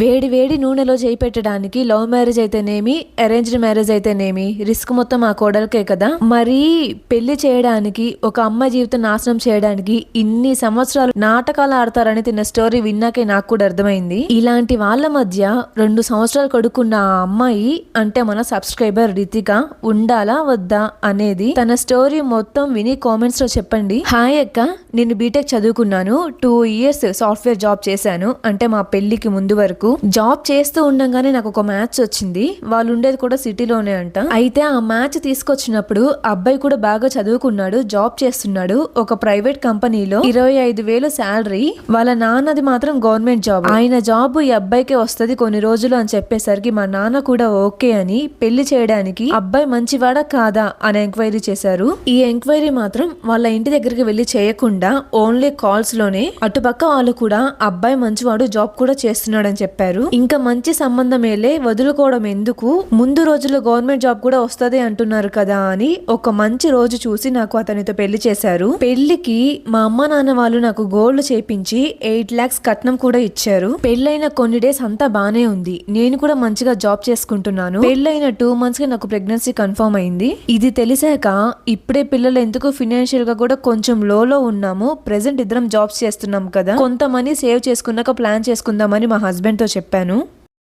వేడి వేడి నూనెలో చేయి పెట్టడానికి లవ్ మ్యారేజ్ అయితేనేమి అరేంజ్డ్ మ్యారేజ్ అయితేనేమి రిస్క్ మొత్తం ఆ కోడలకే కదా. మరి పెళ్ళి చేయడానికి ఒక అమ్మాయి జీవితం నాశనం చేయడానికి ఇన్ని సంవత్సరాలు నాటకాలు ఆడతారని తిన్న స్టోరీ విన్నాకే నాకు కూడా అర్థమైంది. ఇలాంటి వాళ్ళ మధ్య రెండు సంవత్సరాలు కొడుకున్న ఆ అమ్మాయి అంటే మన సబ్స్క్రైబర్ రితిక ఉండాలా వద్దా అనేది తన స్టోరీ మొత్తం విని కామెంట్స్లో చెప్పండి. హాయ్ అక్క నేను బీటెక్ చదువుకున్నాను టూ ఇయర్స్ సాఫ్ట్వేర్ జాబ్ చేశాను అంటే మా పెళ్ళికి ముందు వరకు. జాబ్ చేస్తూ ఉండగానే నాకు ఒక మ్యాచ్ వచ్చింది. వాళ్ళు ఉండేది కూడా సిటీలోనే అంట. అయితే ఆ మ్యాచ్ తీసుకొచ్చినప్పుడు అబ్బాయి కూడా బాగా చదువుకున్నాడు జాబ్ చేస్తున్నాడు. ఒక ప్రైవేట్ కంపెనీలో ఇరవై ఐదు వేలు శాలరీ వాళ్ళ నాన్నది మాత్రం గవర్నమెంట్ జాబ్ ఆయన జాబ్ ఈ అబ్బాయికే వస్తది కొన్ని రోజులు అని చెప్పేసరికి మా నాన్న కూడా ఓకే అని పెళ్ళి చేయడానికి అబ్బాయి మంచివాడా కాదా అని ఎంక్వైరీ చేశారు. ఈ ఎంక్వైరీ మాత్రం వాళ్ళ ఇంటి దగ్గరికి వెళ్ళి చేయకుండా ఓన్లీ కాల్స్లోనే అటుపక్క వాళ్ళు కూడా అబ్బాయి మంచివాడు జాబ్ కూడా చేస్తున్నాడని చెప్పారు. ఇంకా మంచి సంబంధమేలే వదులుకోవడం ఎందుకు? ముందు రోజుల్లో గవర్నమెంట్ జాబ్ కూడా వస్తది అంటున్నారు కదా అని ఒక మంచి రోజు చూసి నాకు అతనితో పెళ్ళి చేశారు. పెళ్ళికి మా అమ్మ నాన్న వాళ్ళు నాకు గోల్డ్ చేపించి ఎయిట్ లాక్స్ కట్నం కూడా ఇచ్చారు. పెళ్ళైన కొన్ని డేస్ అంతా బానే ఉంది. నేను కూడా మంచిగా జాబ్ చేసుకుంటున్నాను. పెళ్ళైన టూ మంత్స్కి నాకు ప్రెగ్నెన్సీ కన్ఫర్మ్ అయింది. ఇది తెలిసాక ఇప్పుడే పిల్లలు ఎందుకు ఫినాన్షియల్గా కూడా కొంచెం లోలో ఉన్నాము ప్రెసెంట్ ఇద్దరం జాబ్స్ చేస్తున్నాం కదా. కొంత మనీ సేవ్ చేసుకున్నాక ప్లాన్ చేసుకుందామని మా హస్బెండ్తో చెప్పాను.